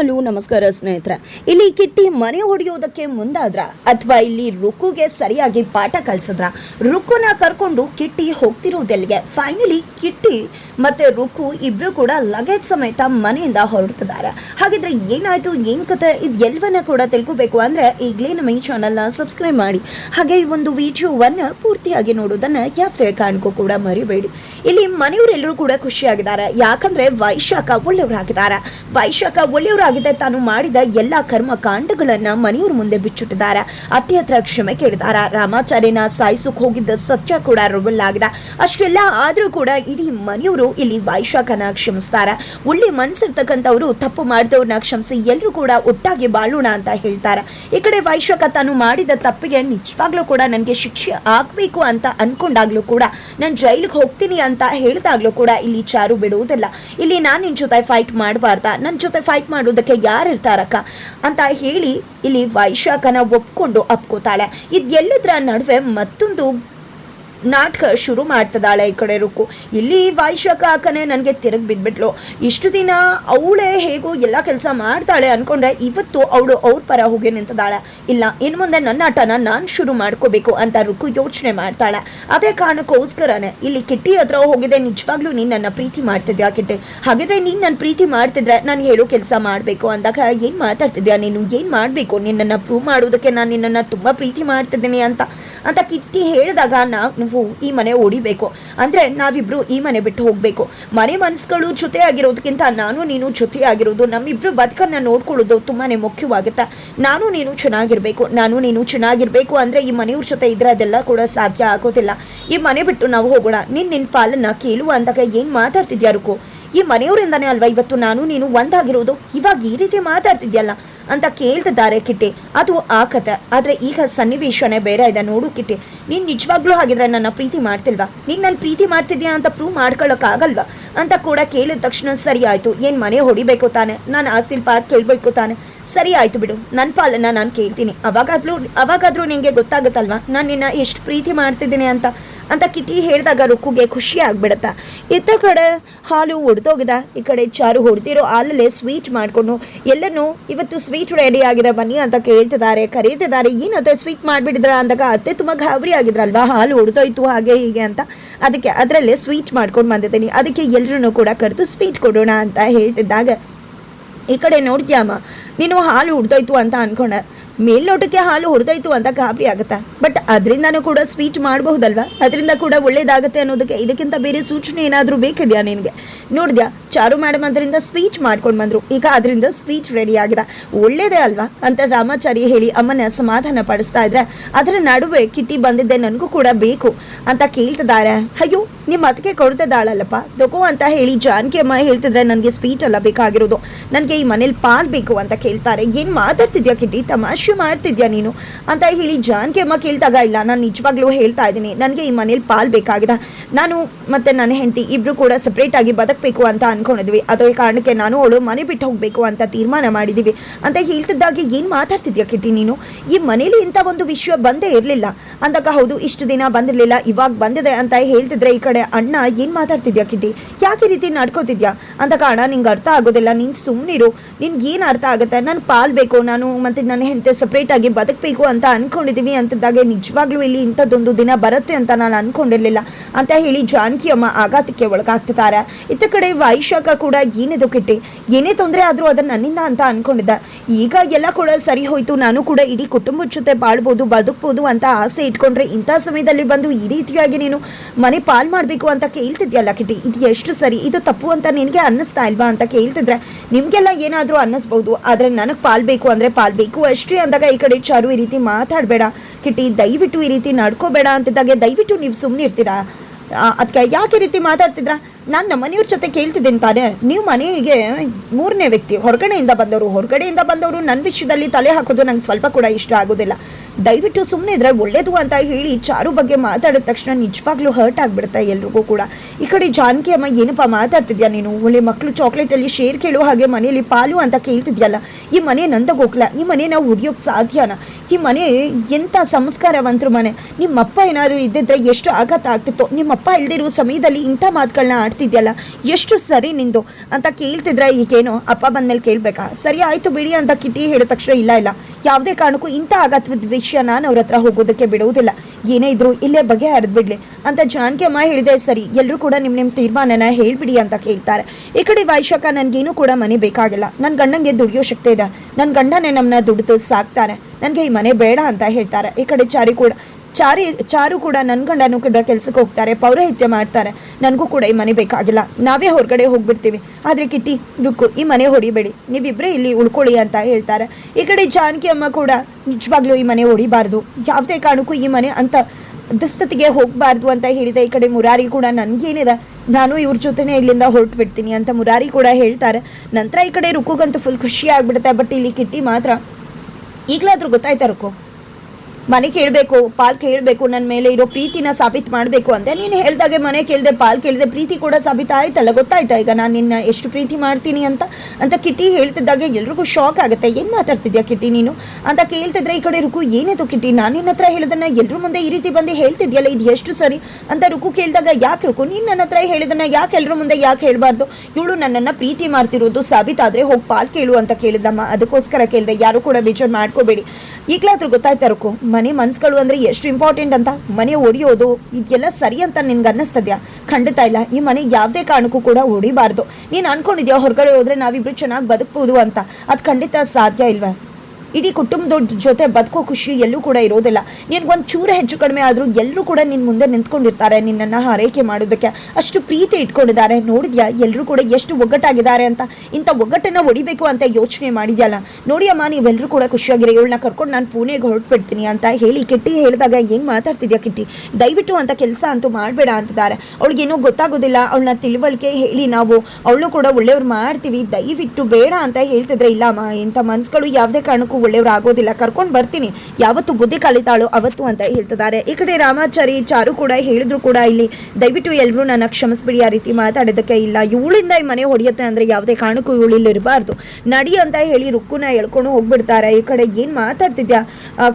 Hello, ನಮಸ್ಕಾರ ಸ್ನೇಹಿತರೆ. ಇಲ್ಲಿ ಕಿಟ್ಟಿ ಮನೆ ಹೊಡೆಯೋದಕ್ಕೆ ಮುಂದಾದ್ರ? ಅಥವಾ ಇಲ್ಲಿ ರುಕ್ಕುಗೆ ಸರಿಯಾಗಿ ಪಾಠ ಕಲ್ಸಿದ್ರ? ರುಕ್ಕುನ ಕರ್ಕೊಂಡು ಕಿಟ್ಟಿ ಹೋಗ್ತಿರೋದೆಲ್ಲಿಗೆ? ಫೈನಲಿ ಕಿಟ್ಟಿ ಮತ್ತೆ ರುಕ್ಕು ಇಬ್ರು ಕೂಡ ಲಗೇಜ್ ಸಮೇತ ಮನೆಯಿಂದ ಹೊರಡ್ತಿದ್ದಾರೆ. ಹಾಗಿದ್ರೆ ಏನಾಯ್ತು? ಏನ್ ಕತೆ? ಇದು ಎಲ್ಲವನ್ನ ಕೂಡ ತಿಳ್ಕೋಬೇಕು ಅಂದ್ರೆ ಈಗಲೇ ನಮ್ಮ ಈ ಚಾನಲ್ನ ಸಬ್ಸ್ಕ್ರೈಬ್ ಮಾಡಿ. ಹಾಗೆ ಈ ಒಂದು ವಿಡಿಯೋವನ್ನ ಪೂರ್ತಿಯಾಗಿ ನೋಡೋದನ್ನ ಯಾವ್ದೇ ಕಾರಣಕ್ಕೂ ಕೂಡ ಮರಿಬೇಡಿ. ಇಲ್ಲಿ ಮನೆಯವರೆಲ್ಲರೂ ಕೂಡ ಖುಷಿಯಾಗಿದ್ದಾರೆ. ಯಾಕಂದ್ರೆ ವೈಶಾಖ ಒಳ್ಳೆಯವರಾಗಿದ್ದಾರೆ. ವೈಶಾಖ ಒಳ್ಳೆಯವರಾಗಿದೆ ತಾನು ಮಾಡಿದ ಎಲ್ಲಾ ಕರ್ಮ ಕಾಂಡಗಳನ್ನ ಮನೆಯವ್ರ ಮುಂದೆ ಬಿಚ್ಚಿಟ್ಟಿದ್ದಾರೆ. ಅತಿ ಹತ್ರ ಕ್ಷಮೆ ಕೇಳಿದಾರ. ರಾಮಾಚಾರ್ಯನ ಸಾಯಿಸೋಕ್ ಹೋಗಿದ್ದ ಸತ್ಯ ಕೂಡ ರುಬಲ್ ಆಗಿದೆ. ಅಷ್ಟೆಲ್ಲ ಆದ್ರೂ ಕೂಡ ಇಡೀ ಮನೆಯವರು ಇಲ್ಲಿ ವೈಶಾಖನ ಕ್ಷಮಿಸ್ತಾರೆ. ಒಳ್ಳೆ ಮನ್ಸಿರ್ತಕ್ಕಂಥವ್ರು ತಪ್ಪು ಮಾಡಿದವ್ರನ್ನ ಕ್ಷಮಿಸಿ ಎಲ್ಲರೂ ಕೂಡ ಒಟ್ಟಾಗಿ ಬಾಳೋಣ ಅಂತ ಹೇಳ್ತಾರೆ. ಈ ಕಡೆ ವೈಶಾಖ ತಾನು ಮಾಡಿದ ತಪ್ಪಿಗೆ ನಿಜವಾಗ್ಲೂ ಕೂಡ ನನಗೆ ಶಿಕ್ಷೆ ಆಗ್ಬೇಕು ಅಂತ ಅನ್ಕೊಂಡಾಗ್ಲೂ ಕೂಡ ನಾನು ಜೈಲಿಗೆ ಹೋಗ್ತೀನಿ ಅಂತ ಹೇಳಿದಾಗ್ಲೂ ಕೂಡ ಇಲ್ಲಿ ಚಾರು ಬಿಡುವುದಿಲ್ಲ. ಇಲ್ಲಿ ನಾನು ನಿನ್ ಜೊತೆ ಫೈಟ್ ಮಾಡಬಾರ್ದ. ನನ್ನ ಜೊತೆ ಫೈಟ್ ಮಾಡೋದಕ್ಕೆ ಯಾರು ಇರ್ತಾರಕ್ಕ ಅಂತ ಹೇಳಿ ಇಲ್ಲಿ ವೈಶಾಖನ ಒಪ್ಕೊಂಡು ಅಪ್ಕೋತಾಳೆ. ಇದೆಲ್ಲದರ ನಡುವೆ ಮತ್ತೊಂದು ನಾಟಕ ಶುರು ಮಾಡ್ತದಾಳೆ ಈ ಕಡೆ ರುಕ್ಕು ಇಲ್ಲಿ ವಾಯುಶಾಖ ಹಾಕನೆ ನನಗೆ ತಿರುಗಿ ಬಿದ್ಬಿಟ್ಲು. ಇಷ್ಟು ದಿನ ಅವಳೇ ಹೇಗೋ ಎಲ್ಲ ಕೆಲಸ ಮಾಡ್ತಾಳೆ ಅನ್ಕೊಂಡ್ರೆ ಇವತ್ತು ಅವಳು ಅವ್ರ ಪರ ಹೋಗಿ ನಿಂತದಾಳೆ. ಇಲ್ಲ ಇನ್ನು ಮುಂದೆ ನನ್ನ ಆಟನ ನಾನು ಶುರು ಮಾಡ್ಕೋಬೇಕು ಅಂತ ರುಕ್ಕು ಯೋಚನೆ ಮಾಡ್ತಾಳೆ. ಅದೇ ಕಾರಣಕ್ಕೋಸ್ಕರನೇ ಇಲ್ಲಿ ಕಿಟ್ಟಿ ಹತ್ರ ಹೋಗಿದೆ, ನಿಜವಾಗ್ಲೂ ನೀನು ನನ್ನ ಪ್ರೀತಿ ಮಾಡ್ತಿದ್ಯಾ ಕಿಟ್ಟಿ? ಹಾಗಿದ್ರೆ ನೀನು ನನ್ನ ಪ್ರೀತಿ ಮಾಡ್ತಿದ್ರೆ ನಾನು ಹೇಳೋ ಕೆಲಸ ಮಾಡಬೇಕು. ಅಂದಾಗ ಏನು ಮಾತಾಡ್ತಿದ್ಯಾ ನೀನು? ಏನು ಮಾಡಬೇಕು? ನಿನ್ನನ್ನು ಪ್ರೂವ್ ಮಾಡೋದಕ್ಕೆ ನಾನು ನಿನ್ನನ್ನು ತುಂಬ ಪ್ರೀತಿ ಮಾಡ್ತಿದ್ದೀನಿ ಅಂತ. ಅಂತ ಕಿಟ್ಟಿ ಹೇಳಿದಾಗ ನಾವು ಈ ಮನೆ ಓಡಿಬೇಕು. ಅಂದರೆ ನಾವಿಬ್ರು ಈ ಮನೆ ಬಿಟ್ಟು ಹೋಗಬೇಕು. ಮನೆ ಮನಸ್ಸುಗಳು ಜೊತೆ ಆಗಿರೋದಕ್ಕಿಂತ ನಾನು ನೀನು ಜೊತೆ ಆಗಿರೋದು ನಮ್ಮಿಬ್ರು ಬದುಕನ್ನ ನೋಡ್ಕೊಳ್ಳೋದು ತುಂಬಾ ಮುಖ್ಯವಾಗುತ್ತೆ. ನಾನು ನೀನು ಚೆನ್ನಾಗಿರ್ಬೇಕು, ನಾನು ನೀನು ಚೆನ್ನಾಗಿರ್ಬೇಕು ಅಂದರೆ ಈ ಮನೆಯವ್ರ ಜೊತೆ ಇದ್ರೆ ಅದೆಲ್ಲ ಕೂಡ ಸಾಧ್ಯ ಆಗೋದಿಲ್ಲ. ಈ ಮನೆ ಬಿಟ್ಟು ನಾವು ಹೋಗೋಣ. ನಿನ್ನ ನಿನ್ನ ಪಾಲನ್ನ ಕೇಳು ಅಂದಾಗ ಏನು ಮಾತಾಡ್ತಿದ್ಯಾ ರುಕು? ಈ ಮನೆಯವರಿಂದಾನೇ ಅಲ್ವಾ ಇವತ್ತು ನಾನು ನೀನು ಒಂದಾಗಿರೋದು? ಇವಾಗ ಈ ರೀತಿ ಮಾತಾಡ್ತಿದ್ಯಲ್ಲ. ಅಂತ ಕೇಳ್ತಿದ್ದಾರೆ ಕಿಟ್ಟಿ. ಅದು ಆ ಕತೆ. ಆದರೆ ಈಗ ಸನ್ನಿವೇಶನೇ ಬೇರೆ ಇದೆ. ನೋಡು ಕಿಟ್ಟಿ. ನೀನು ನಿಜವಾಗ್ಲೂ ಹಾಗಿದ್ರೆ ನನ್ನ ಪ್ರೀತಿ ಮಾಡ್ತಿಲ್ವಾ? ನೀನು ನನ್ನ ಪ್ರೀತಿ ಮಾಡ್ತಿದ್ಯಾ ಅಂತ ಪ್ರೂವ್ ಮಾಡ್ಕೊಳ್ಳೋಕ್ಕಾಗಲ್ವಾ ಅಂತ ಕೂಡ ಕೇಳಿದ ತಕ್ಷಣ ಸರಿ ಆಯಿತು. ಏನು ಮನೆ ಹೊಡಿಬೇಕು ತಾನೆ? ನಾನು ಆಸ್ತಿಲ್ ಪಾತ್ ಕೇಳಬೇಕು ತಾನೆ? ಸರಿ ಆಯಿತು ಬಿಡು. ನನ್ನ ಪಾಲನ್ನ ನಾನು ಕೇಳ್ತೀನಿ. ಅವಾಗಾದ್ರೂ ಅವಾಗಾದರೂ ನಿನಗೆ ಗೊತ್ತಾಗುತ್ತಲ್ವಾ? ನಾನು ನಿನ್ನ ಎಷ್ಟು ಪ್ರೀತಿ ಮಾಡ್ತಿದ್ದೀನಿ ಅಂತ. ಅಂತ ಕಿಟಿ ಹೇಳಿದಾಗ ರುಕ್ಕುಗೆ ಖುಷಿ ಆಗ್ಬಿಡತ್ತ. ಇತ್ತ ಕಡೆ ಹಾಲು ಹೊಡೆದೋಗಿದ ಈ ಕಡೆ ಚಾರು ಹೊಡೆದಿರೋ ಹಾಲಲ್ಲೇ ಸ್ವೀಟ್ ಮಾಡಿಕೊಂಡು, ಎಲ್ಲನೂ ಇವತ್ತು ಸ್ವೀಟ್ ರೆಡಿ ಆಗಿದೆ ಬನ್ನಿ ಅಂತ ಕೇಳ್ತಿದ್ದಾರೆ. ಕರೀತಿದ್ದಾರೆ ಏನಂತ ಸ್ವೀಟ್ ಮಾಡಿಬಿಟ್ಟಿದ್ರ? ಅಂದಾಗ, ಅತ್ತೆ ತುಂಬ ಗಾಬರಿ ಆಗಿದ್ರಲ್ವಾ? ಹಾಲು ಹೊಡೆದೋಯ್ತು ಹಾಗೆ ಹೀಗೆ ಅಂತ. ಅದಕ್ಕೆ ಅದರಲ್ಲೇ ಸ್ವೀಟ್ ಮಾಡ್ಕೊಂಡು ಬಂದಿದ್ದೀನಿ. ಅದಕ್ಕೆ ಎಲ್ಲರೂ ಕೂಡ ಕರೆದು ಸ್ವೀಟ್ ಕೊಡೋಣ ಅಂತ ಹೇಳ್ತಿದ್ದಾಗ, ಈ ಕಡೆ ನೋಡ್ತೀಯಮ್ಮ, ನೀನು ಹಾಲು ಹುಡ್ದೋಯ್ತು ಅಂತ ಅನ್ಕೊಂಡೆ. ಮೇಲ್ನೋಟಕ್ಕೆ ಹಾಲು ಹೊಡೆದೋಯ್ತು ಅಂತ ಗಾಬರಿ ಆಗುತ್ತಾ? ಬಟ್ ಅದರಿಂದನೂ ಕೂಡ ಸ್ವೀಟ್ ಮಾಡಬಹುದಲ್ವಾ? ಅದರಿಂದ ಕೂಡ ಒಳ್ಳೇದಾಗುತ್ತೆ ಅನ್ನೋದಕ್ಕೆ ಇದಕ್ಕಿಂತ ಬೇರೆ ಸೂಚನೆ ಏನಾದರೂ ಬೇಕಿದೆಯಾ ನಿನಗೆ? ನೋಡಿದ್ಯಾ, ಚಾರು ಮೇಡಮ್ ಅದರಿಂದ ಸ್ವೀಟ್ ಮಾಡ್ಕೊಂಡು ಬಂದರು. ಈಗ ಅದರಿಂದ ಸ್ವೀಟ್ ರೆಡಿ ಆಗಿದೆ. ಒಳ್ಳೇದೇ ಅಲ್ವಾ? ಅಂತ ರಾಮಾಚಾರಿ ಹೇಳಿ ಅಮ್ಮನ ಸಮಾಧಾನ ಪಡಿಸ್ತಾ ಇದ್ರೆ, ಅದರ ನಡುವೆ ಕಿಟ್ಟಿ ಬಂದಿದ್ದೆ ನನಗೂ ಕೂಡ ಬೇಕು ಅಂತ ಕೇಳ್ತಿದ್ದಾರೆ. ಅಯ್ಯೋ ನಿಮ್ಮ ಅದಕ್ಕೆ ಕೊಡ್ತಿದ್ದಾಳಲ್ಲಪ್ಪ? ತಗೋ ಅಂತ ಹೇಳಿ ಜಾನಕಿ ಅಮ್ಮ ಹೇಳ್ತಿದ್ರೆ ನನಗೆ ಸ್ವೀಟ್ ಅಲ್ಲ ಬೇಕಾಗಿರೋದು. ನನಗೆ ಈ ಮನೇಲಿ ಪಾಲ್ ಬೇಕು ಅಂತ ಕೇಳ್ತಾರೆ. ಏನು ಮಾತಾಡ್ತಿದ್ಯಾ ಕಿಟ್ಟಿ? ತಮಾಷೆ. ಮಾಡ್ತಿದ್ಯಾ ನೀನು? ಅಂತ ಹೇಳಿ ಜಾನ್ಕಿ ಅಮ್ಮ ಕೇಳ್ತಾಗ, ಇಲ್ಲ, ನಾನು ನಿಜವಾಗ್ಲೂ ಹೇಳ್ತಾ ಇದ್ದೀನಿ. ನನಗೆ ಈ ಮನೇಲಿ ಪಾಲ್ ಬೇಕಾಗಿದೆ. ನಾನು ಮತ್ತೆ ನನ್ನ ಹೆಂಡತಿ ಇಬ್ಬರು ಕೂಡ ಸಪ್ರೇಟ್ ಆಗಿ ಬದುಕಬೇಕು ಅಂತ ಅಂದ್ಕೊಂಡಿದ್ವಿ ಅದೇ ಕಾರಣಕ್ಕೆ ನಾನು ಅವಳು ಮನೆ ಬಿಟ್ಟು ಹೋಗಬೇಕು ಅಂತ ತೀರ್ಮಾನ ಮಾಡಿದ್ದೀವಿ ಅಂತ ಹೇಳ್ತಿದ್ದಾಗ ಏನು ಮಾತಾಡ್ತಿದ್ಯಾ ಕಿಟ್ಟಿ ನೀನು? ಈ ಮನೇಲಿ ಇಂಥ ಒಂದು ವಿಷಯ ಬಂದೇ ಇರಲಿಲ್ಲ. ಅಂದಾಗ ಹೌದು, ಇಷ್ಟು ದಿನ ಬಂದಿರಲಿಲ್ಲ, ಇವಾಗ ಬಂದಿದೆ ಅಂತ ಹೇಳ್ತಿದ್ರೆ ಈ ಕಡೆ ಅಣ್ಣ ಏನು ಮಾತಾಡ್ತಿದ್ಯಾ ಕಿಟ್ಟಿ? ಯಾಕೆ ರೀತಿ ನಡ್ಕೋತಿದ್ಯಾ? ಅಂತ ಕಾರಣ ನಿಂಗೆ ಅರ್ಥ ಆಗೋದಿಲ್ಲ, ನೀನು ಸುಮ್ಮನಿರು ನಿನ್ಗೆ ಏನು ಅರ್ಥ ಆಗುತ್ತೆ? ನಾನು ಪಾಲ್ ಬೇಕು, ನಾನು ಮತ್ತೆ ನನ್ನ ಹೆಂಡತಿ ಸಪ್ರೇಟ್ ಆಗಿ ಬದುಕಬೇಕು ಅಂತ ಅನ್ಕೊಂಡಿದೀವಿ ಅಂತಿದ್ದಾಗ ನಿಜವಾಗ್ಲೂ ಇಲ್ಲಿ ಇಂಥದ್ದೊಂದು ದಿನ ಬರುತ್ತೆ ಅಂತ ನಾನು ಅನ್ಕೊಂಡಿರ್ಲಿಲ್ಲ ಅಂತ ಹೇಳಿ ಜಾನಕಿ ಅಮ್ಮ ಆಘಾತಕ್ಕೆ ಒಳಗಾಗ್ತಿದ್ದಾರೆ. ಇತ್ತ ಕಡೆ ವೈಶಾಖ ಕೂಡ ಏನಿದು ಕಿಟ್ಟಿ? ಏನೇ ತೊಂದರೆ ಆದರೂ ಅದನ್ನ ನನ್ನಿಂದ ಅಂತ ಅನ್ಕೊಂಡಿದ್ದೆ. ಈಗ ಎಲ್ಲ ಕೂಡ ಸರಿ ಹೋಯ್ತು. ನಾನು ಕೂಡ ಇಡೀ ಕುಟುಂಬದ ಜೊತೆ ಬಾಳ್ಬೋದು, ಬದುಕ್ಬೋದು ಅಂತ ಆಸೆ ಇಟ್ಕೊಂಡ್ರೆ ಇಂಥ ಸಮಯದಲ್ಲಿ ಬಂದು ಈ ರೀತಿಯಾಗಿ ನೀನು ಮನೆ ಪಾಲ್ ಮಾಡಬೇಕು ಅಂತ ಕೇಳ್ತಿದ್ಯಲ್ಲ ಕಿಟ್ಟಿ? ಇದು ಎಷ್ಟು ಸರಿ? ಇದು ತಪ್ಪು ಅಂತ ನಿನಗೆ ಅನ್ನಿಸ್ತಾ ಇಲ್ವಾ ಅಂತ ಕೇಳ್ತಿದ್ರೆ ನಿಮಗೆಲ್ಲ ಏನಾದರೂ ಅನ್ನಿಸ್ಬೋದು. ಆದರೆ ನನಗೆ ಪಾಲ್ಬೇಕು ಅಂದರೆ ಪಾಲ್ ಅಷ್ಟೇ ಅಂದಾಗ ಈ ಕಡೆ ಚಾರು ಈ ರೀತಿ ಮಾತಾಡಬೇಡ. ಕಿಟ್ಟಿ, ದಯವಿಟ್ಟು ಈ ರೀತಿ ನಡ್ಕೋಬೇಡ ಅಂತಿದ್ದಾಗೆ ದಯವಿಟ್ಟು ನೀವು ಸುಮ್ಮನೆ ಇರ್ತೀರಾ ಅದಕ್ಕೆ ಯಾಕೆ ರೀತಿ ಮಾತಾಡ್ತಿದ್ರ? ನಾನು ನಮ್ಮ ಮನೆಯವ್ರ ಜೊತೆ ಕೇಳ್ತಿದ್ದೀನಿ ತಾನೆ. ನೀವು ಮನೆಗೆ ಮೂರನೇ ವ್ಯಕ್ತಿ, ಹೊರಗಡೆಯಿಂದ ಬಂದವರು ಹೊರಗಡೆಯಿಂದ ಬಂದವರು ನನ್ನ ವಿಷಯದಲ್ಲಿ ತಲೆ ಹಾಕೋದು ನಂಗೆ ಸ್ವಲ್ಪ ಕೂಡ ಇಷ್ಟ ಆಗೋದಿಲ್ಲ. ದಯವಿಟ್ಟು ಸುಮ್ಮನೆ ಇದ್ರೆ ಒಳ್ಳೇದು ಅಂತ ಹೇಳಿ ಚಾರು ಬಗ್ಗೆ ಮಾತಾಡಿದ ತಕ್ಷಣ ನಿಜವಾಗ್ಲೂ ಹರ್ಟ್ ಆಗಿಬಿಡುತ್ತೆ ಎಲ್ರಿಗೂ ಕೂಡ. ಈ ಕಡೆ ಜಾನಕಿ ಅಮ್ಮ, ಏನಪ್ಪ ಮಾತಾಡ್ತಿದ್ಯಾ ನೀನು? ಒಳ್ಳೆ ಮಕ್ಕಳು ಚಾಕ್ಲೇಟಲ್ಲಿ ಶೇರ್ ಕೇಳೋ ಹಾಗೆ ಮನೆಯಲ್ಲಿ ಪಾಲು ಅಂತ ಕೇಳ್ತಿದ್ಯಲ್ಲ. ಈ ಮನೆ ನಂದಗೋಗ್ಲ ಈ ಮನೆ ನಾವು ಹುಡಿಯೋಕೆ ಸಾಧ್ಯನಾ? ಈ ಮನೆ ಎಂಥ ಸಂಸ್ಕಾರವಂತರು ಮನೆ? ನಿಮ್ಮಪ್ಪ ಏನಾದರೂ ಇದ್ದಿದ್ರೆ ಎಷ್ಟು ಆಘಾತ ಆಗ್ತಿತ್ತು? ನಿಮ್ಮಪ್ಪ ಇಲ್ದಿರೋ ಸಮಯದಲ್ಲಿ ಇಂಥ ಮಾತುಗಳನ್ನ ಆಡ್ತಿದ್ರು ಮಾಡ್ತಿದ್ಯಲ್ಲ ಎಷ್ಟು ಸರಿ ನಿಂದು? ಅಂತ ಕೇಳ್ತಿದ್ರೆ ಈಗೇನು? ಅಪ್ಪ ಬಂದ್ಮೇಲೆ ಕೇಳ್ಬೇಕಾ? ಸರಿ ಆಯ್ತು ಬಿಡಿ ಅಂತ ಕಿಟಿ ಹೇಳಿದ ತಕ್ಷಣ ಇಲ್ಲ ಇಲ್ಲ. ಯಾವುದೇ ಕಾರಣಕ್ಕೂ ಇಂಥ ಆಗತ್ವದ ವಿಷಯ ನಾನು ಅವ್ರ ಹತ್ರ ಹೋಗೋದಕ್ಕೆ ಬಿಡುವುದಿಲ್ಲ. ಏನೇ ಇದ್ರು ಇಲ್ಲೇ ಬಗೆ ಬಿಡ್ಲಿ. ಅಂತ ಜಾನಕಿ ಅಮ್ಮ ಹೇಳಿದೆ, ಸರಿ ಎಲ್ಲರೂ ಕೂಡ ನಿಮ್ಮ ನಿಮ್ಮ ತೀರ್ಮಾನನ ಹೇಳ್ಬಿಡಿ ಅಂತ ಕೇಳ್ತಾರೆ. ಈ ಕಡೆ ವೈಶಾಖ ನನಗೇನು ಕೂಡ ಮನೆ ಬೇಕಾಗಿಲ್ಲ. ನನ್ನ ಗಂಡಂಗೆ ದುಡಿಯೋ ಶಕ್ತಿ ಇದೆ. ನನ್ನ ಗಂಡನೇ ನಮ್ಮನ್ನ ದುಡಿದು ಸಾಕ್ತಾರೆ. ನನಗೆ ಈ ಮನೆ ಬೇಡ ಅಂತ ಹೇಳ್ತಾರೆ. ಈ ಕಡೆ ಚಾರಿ ಕೂಡ ಚಾರಿ, ಚಾರು ಕೂಡ ನನ್ನ ಗಂಡನೂ ಕೂಡ ಕೆಲ್ಸಕ್ಕೆ ಹೋಗ್ತಾರೆ, ಪೌರಹಿತ್ಯ ಮಾಡ್ತಾರೆ. ನನಗೂ ಕೂಡ ಈ ಮನೆ ಬೇಕಾಗಿಲ್ಲ. ನಾವೇ ಹೊರಗಡೆ ಹೋಗ್ಬಿಡ್ತೀವಿ. ಆದರೆ ಕಿಟ್ಟಿ, ರುಕ್ಕು, ಈ ಮನೆ ಹೊಡಿಬೇಡಿ. ನೀವಿಬ್ಬರೇ ಇಲ್ಲಿ ಉಳ್ಕೊಳ್ಳಿ ಅಂತ ಹೇಳ್ತಾರೆ. ಈ ಕಡೆ ಜಾನಕಿ ಅಮ್ಮ ಕೂಡ ನಿಜವಾಗ್ಲೂ ಈ ಮನೆ ಹೊಡಿಬಾರ್ದು. ಯಾವುದೇ ಕಾರಣಕ್ಕೂ ಈ ಮನೆ ಅಂತ ದುಸ್ಥಿತಿಗೆ ಹೋಗಬಾರ್ದು ಅಂತ ಹೇಳಿದೆ. ಈ ಕಡೆ ಮುರಾರಿ ಕೂಡ ನನಗೇನಿದೆ, ನಾನು ಇವ್ರ ಜೊತೆನೇ ಇಲ್ಲಿಂದ ಹೊರಟು ಬಿಡ್ತೀನಿ ಅಂತ ಮುರಾರಿ ಕೂಡ ಹೇಳ್ತಾರೆ. ನಂತರ ಈ ಕಡೆ ರುಕ್ಕುಗಂತೂ ಫುಲ್ ಖುಷಿ ಆಗ್ಬಿಡುತ್ತೆ. ಬಟ್ ಇಲ್ಲಿ ಕಿಟ್ಟಿ ಮಾತ್ರ ಈಗಲಾದ್ರೂ ಗೊತ್ತಾಯ್ತಾ ರುಕ್ಕು? ಮನೆ ಕೇಳಬೇಕು, ಪಾಲ್ ಕೇಳಬೇಕು ನನ್ನ ಮೇಲೆ ಇರೋ ಪ್ರೀತಿನ ಸಾಬೀತು ಮಾಡಬೇಕು ಅಂತ ನೀನು ಹೇಳಿದಾಗೆ ಮನೆ ಕೇಳಿದೆ, ಪಾಲ್ ಕೇಳಿದೆ, ಪ್ರೀತಿ ಕೂಡ ಸಾಬೀತ ಆಯ್ತಲ್ಲ, ಗೊತ್ತಾಯ್ತಾ? ಈಗ ನಾನು ನಿನ್ನ ಎಷ್ಟು ಪ್ರೀತಿ ಮಾಡ್ತೀನಿ ಅಂತ? ಅಂತ ಕಿಟ್ಟಿ ಹೇಳ್ತಿದ್ದಾಗ ಎಲ್ರಿಗೂ ಶಾಕ್ ಆಗುತ್ತೆ. ಏನು ಮಾತಾಡ್ತಿದ್ಯಾ ಕಿಟ್ಟಿ ನೀನು? ಅಂತ ಕೇಳ್ತಿದ್ರೆ ಈ ಕಡೆ ರುಕು, ಏನಿದು ಕಿಟ್ಟಿ? ನಾನು ನಿನ್ನ ಹತ್ರ ಹೇಳಿದನ್ನ ಎಲ್ರ ಮುಂದೆ ಈ ರೀತಿ ಬಂದು ಹೇಳ್ತಿದ್ಯಲ್ಲ, ಇದು ಎಷ್ಟು ಸರಿ? ಅಂತ ರುಕು ಕೇಳಿದಾಗ, ಯಾಕೆ ರುಕು? ನೀನು ನನ್ನ ಹತ್ರ ಹೇಳಿದನ್ನ ಯಾಕೆ ಎಲ್ರ ಮುಂದೆ ಯಾಕೆ ಹೇಳಬಾರ್ದು? ಇವಳು ನನ್ನನ್ನು ಪ್ರೀತಿ ಮಾಡ್ತಿರೋದು ಸಾಬೀತಾದ್ರೆ ಹೋಗಿ ಪಾಲ್ ಕೇಳು ಅಂತ ಕೇಳಿದ್ದಮ್ಮ ಅದಕ್ಕೋಸ್ಕರ ಕೇಳಿದೆ, ಯಾರು ಕೂಡ ಬೇಜಾರು ಮಾಡ್ಕೋಬೇಡಿ. ಈಗಲಾದ್ರೂ ಗೊತ್ತಾಯ್ತಾ ರುಕು? ಮನೆ ಮನ್ಸುಗಳು ಅಂದ್ರೆ ಎಷ್ಟು ಇಂಪಾರ್ಟೆಂಟ್ ಅಂತ ಮನೆ ಒಡೆಯೋದು, ಇದೆಲ್ಲ ಸರಿ ಅಂತ ನಿನ್ಗೆ ಅನ್ನಿಸ್ತದ್ಯಾ? ಖಂಡಿತ ಇಲ್ಲ. ಈ ಮನೆ ಯಾವುದೇ ಕಾರಣಕ್ಕೂ ಕೂಡ ಹೊಡಿಬಾರ್ದು ನೀನು ಅನ್ಕೊಂಡಿದ್ಯಾ ಹೊರಗಡೆ ಹೋದ್ರೆ ನಾವಿಬ್ರು ಚೆನ್ನಾಗಿ ಬದುಕ್ಬೋದು ಅಂತ? ಅದು ಖಂಡಿತ ಸಾಧ್ಯ ಇಲ್ವಾ? ಇಡೀ ಕುಟುಂಬದ ಜೊತೆ ಬದುಕೋ ಖುಷಿ ಎಲ್ಲೂ ಕೂಡ ಇರೋದಿಲ್ಲ. ನಿನ್ಗೊಂದು ಚೂರ ಹೆಚ್ಚು ಕಡಿಮೆ ಆದರೂ ಎಲ್ಲರೂ ಕೂಡ ನಿನ್ನ ಮುಂದೆ ನಿಂತ್ಕೊಂಡಿರ್ತಾರೆ, ನಿನ್ನನ್ನು ಆರೈಕೆ ಮಾಡೋದಕ್ಕೆ. ಅಷ್ಟು ಪ್ರೀತಿ ಇಟ್ಕೊಂಡಿದ್ದಾರೆ. ನೋಡಿದ್ಯಾ? ಎಲ್ಲರೂ ಕೂಡ ಎಷ್ಟು ಒಗ್ಗಟ್ಟಾಗಿದ್ದಾರೆ ಅಂತ. ಇಂಥ ಒಗ್ಗಟ್ಟನ್ನು ಹೊಡಿಬೇಕು ಅಂತ ಯೋಚನೆ ಮಾಡಿದ್ಯಲ್ಲ. ನೋಡಿ ಅಮ್ಮ ನೀವೆಲ್ಲರೂ ಕೂಡ ಖುಷಿಯಾಗಿರೋ. ಇವಳನ್ನ ಕರ್ಕೊಂಡು ನಾನು ಪುಣೆಗೆ ಹೊರಟ್ಬಿಡ್ತೀನಿ ಅಂತ ಹೇಳಿ ಕಿಟ್ಟಿ ಹೇಳಿದಾಗ ಏನು ಮಾತಾಡ್ತಿದ್ಯಾ ಕಿಟ್ಟಿ? ದಯವಿಟ್ಟು ಅಂತ ಕೆಲಸ ಅಂತೂ ಮಾಡಬೇಡ ಅಂತಿದ್ದಾರೆ. ಅವಳಿಗೇನೂ ಗೊತ್ತಾಗೋದಿಲ್ಲ. ಅವಳನ್ನ ತಿಳುವಳಿಕೆ ಹೇಳಿ ನಾವು. ಅವಳು ಕೂಡ ಒಳ್ಳೆಯವ್ರು ಮಾಡ್ತೀವಿ. ದಯವಿಟ್ಟು ಬೇಡ ಅಂತ ಹೇಳ್ತಿದ್ರೆ ಇಲ್ಲ ಅಮ್ಮ ಇಂಥ ಮನ್ಸುಗಳು ಯಾವುದೇ ಕಾರಣಕ್ಕೂ ಒಳ್ಳೆಯವ್ರು ಆಗೋದಿಲ್ಲ ಕರ್ಕೊಂಡು ಬರ್ತೀನಿ. ಯಾವತ್ತು ಬುದ್ಧಿ ಕಲಿತಾಳೋ ಅವತ್ತು ಅಂತ ಹೇಳ್ತಿದ್ದಾರೆ. ಈ ಕಡೆ ರಾಮಾಚಾರಿ ಚಾರು ಕೂಡ ಹೇಳಿದ್ರು ಕೂಡ ಇಲ್ಲಿ. ದಯವಿಟ್ಟು ಎಲ್ಲರೂ ನನ್ನ ಕ್ಷಮಿಸ್ಬಿಡಿ, ಆ ರೀತಿ ಮಾತಾಡೋದಕ್ಕೆ ಇಲ್ಲ. ಇವಳಿಂದ ಈ ಮನೆ ಹೊಡೆಯುತ್ತೆ ಅಂದರೆ ಯಾವುದೇ ಕಾರಣಕ್ಕೂ ಇವಳಿಲ್ಲಿರಬಾರ್ದು. ನಡಿ ಅಂತ ಹೇಳಿ ರುಕ್ಕುನ ಎಳ್ಕೊಂಡು ಹೋಗ್ಬಿಡ್ತಾರೆ. ಈ ಕಡೆ ಏನು ಮಾತಾಡ್ತಿದ್ಯಾ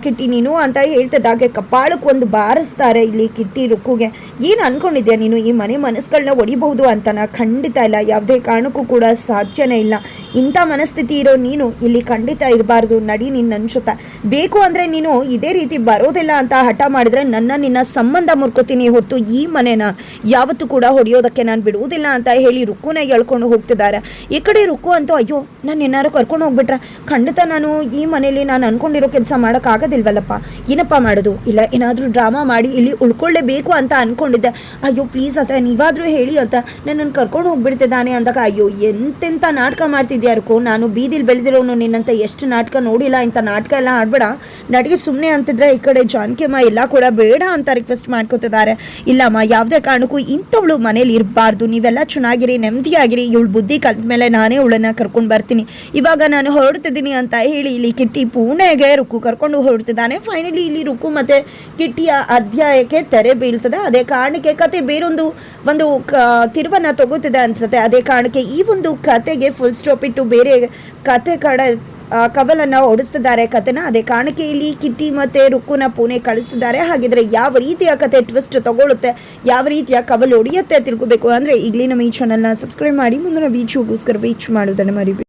ಕಿಟ್ಟಿ ನೀನು ಅಂತ ಹೇಳ್ತಿದ್ದಾಗೆ ಕಪಾಳಕ್ಕೆ ಒಂದು ಬಾರಿಸ್ತಾರೆ ಇಲ್ಲಿ ಕಿಟ್ಟಿ ರುಕ್ಕುಗೆ. ಏನು ಅನ್ಕೊಂಡಿದ್ಯಾ ನೀನು? ಈ ಮನೆ ಮನಸ್ಸುಗಳನ್ನ ಒಡಿಬಹುದು ಅಂತನ? ಖಂಡಿತ ಇಲ್ಲ. ಯಾವುದೇ ಕಾರಣಕ್ಕೂ ಕೂಡ ಸಾಧ್ಯನೇ ಇಲ್ಲ. ಇಂಥ ಮನಸ್ಥಿತಿ ಇರೋ ನೀನು ಇಲ್ಲಿ ಖಂಡಿತ ಇರಬಾರ್ದು. ನಡಿ ನಿನ್ನ ಅನ್ಸುತ್ತ. ಬೇಕು ಅಂದ್ರೆ ನೀನು ಇದೇ ರೀತಿ ಬರೋದಿಲ್ಲ ಅಂತ ಹಠ ಮಾಡಿದ್ರೆ ನನ್ನ ನಿನ್ನ ಸಂಬಂಧ ಮುರ್ಕೋತೀನಿ ಹೊತ್ತು ಈ ಮನೆನ ಯಾವತ್ತೂ ಕೂಡ ಹೊಡೆಯೋದಕ್ಕೆ ನಾನು ಬಿಡುವುದಿಲ್ಲ ಅಂತ ಹೇಳಿ ರುಕ್ಕುನ ಎಳ್ಕೊಂಡು ಹೋಗ್ತಿದ್ದಾರೆ. ಈ ಕಡೆ ರುಕ್ಕು ಅಂತೂ ಅಯ್ಯೋ, ನಾನು ಏನಾರು ಕರ್ಕೊಂಡು ಹೋಗ್ಬಿಟ್ರೆ ಖಂಡಿತ ನಾನು ಈ ಮನೇಲಿ ನಾನು ಅನ್ಕೊಂಡಿರೋ ಕೆಲಸ ಮಾಡೋಕ್ಕಾಗೋದಿಲ್ವಲ್ಲಪ್ಪ ಏನಪ್ಪ ಮಾಡೋದು? ಇಲ್ಲ, ಏನಾದರೂ ಡ್ರಾಮಾ ಮಾಡಿ ಇಲ್ಲಿ ಉಳ್ಕೊಳ್ಳೇಬೇಕು ಅಂತ ಅನ್ಕೊಂಡಿದ್ದೆ. ಅಯ್ಯೋ ಪ್ಲೀಸ್ ಅತ್ತ, ನೀವಾದರೂ ಹೇಳಿ ಅಂತ ನನ್ನನ್ನು ಕರ್ಕೊಂಡು ಹೋಗ್ಬಿಡ್ತಿದ್ದಾನೆ ಅಂದಾಗ ಅಯ್ಯೋ ಎಂತೆಂಥ ನಾಟಕ ಮಾಡ್ತಿದ್ಯಾ ನಾನು ಬೀದಿಲಿ ಬೆಳೆದಿರೋನು ನಿನ್ನಂತ ಎಷ್ಟು ನಾಟಕ ನೋಡಿಲ್ಲ ಇಂಥ ನಾಟಕ ಎಲ್ಲ ಆಡ್ಬೇಡ. ನಟಿಗೆ ಸುಮ್ಮನೆ ಅಂತಿದ್ರೆ ಈ ಕಡೆ ಜಾನಕಿಯಮ್ಮ ಎಲ್ಲ ಕೂಡ ಬೇಡ ಅಂತ ರಿಕ್ವೆಸ್ಟ್ ಮಾಡ್ಕೋತಿದ್ದಾರೆ. ಇಲ್ಲಮ್ಮ, ಯಾವುದೇ ಕಾರಣಕ್ಕೂ ಇಂಥವಳು ಮನೇಲಿ ಇರಬಾರ್ದು. ನೀವೆಲ್ಲ ಚೆನ್ನಾಗಿರಿ ನೆಮ್ಮದಿಯಾಗಿರಿ ಇವಳು ಬುದ್ಧಿ ಕಲ್ತ ಮೇಲೆ ನಾನೇ ಉಳನ್ನ ಕರ್ಕೊಂಡು ಬರ್ತೀನಿ. ಇವಾಗ ನಾನು ಹೊರಡ್ತಿದ್ದೀನಿ ಅಂತ ಹೇಳಿ ಇಲ್ಲಿ ಕಿಟ್ಟಿ ಪುಣೆಗೆ ರುಕ್ಕು ಕರ್ಕೊಂಡು ಹೊರಡ್ತಿದ್ದಾನೆ. ಫೈನಲಿ ಇಲ್ಲಿ ರುಕ್ಕು ಮತ್ತೆ ಕಿಟ್ಟಿಯ ಅಧ್ಯಾಯಕ್ಕೆ ತೆರೆ ಬೀಳ್ತದೆ. ಅದೇ ಕಾರಣಕ್ಕೆ ಕತೆ ಬೇರೊಂದು ಒಂದು ತಿರುವನ್ನ ತಗೋತಿದೆ ಅನ್ಸುತ್ತೆ. ಅದೇ ಕಾರಣಕ್ಕೆ ಈ ಒಂದು ಕತೆಗೆ ಫುಲ್ ಸ್ಟಾಪ್ ಇಟ್ಟು ಬೇರೆ ಕತೆ ಕಡೆ ಕವಲನ್ನ ಓಡಿಸ್ತಿದ್ದಾರೆ ಕತೆನ. ಅದೇ ಕಾರಣಕ್ಕೆ ಇಲ್ಲಿ ಕಿಟ್ಟಿ ಮತ್ತೆ ರುಕ್ಕುನ ಪುಣೆ ಕಳಿಸ್ತಿದ್ದಾರೆ ಹಾಗಿದ್ರೆ ಯಾವ ರೀತಿಯ ಕತೆ ಟ್ವಿಸ್ಟ್ ತಗೊಳುತ್ತೆ ಯಾವ ರೀತಿಯ ಕವಲ್ ಒಡೆಯುತ್ತೆ ತಿಳ್ಕೊಬೇಕು. ಅಂದ್ರೆ ಈಗಲೇ ನಮ್ಮ ಈ ಚಾನಲ್ನ ಸಬ್ಸ್ಕ್ರೈಬ್ ಮಾಡಿ, ಮುಂದಿನ ವೀಡಿಯೋಗೋಸ್ಕರ ವೀಚ್ ಮಾಡೋದನ್ನು ಮರಿಬೇಡಿ.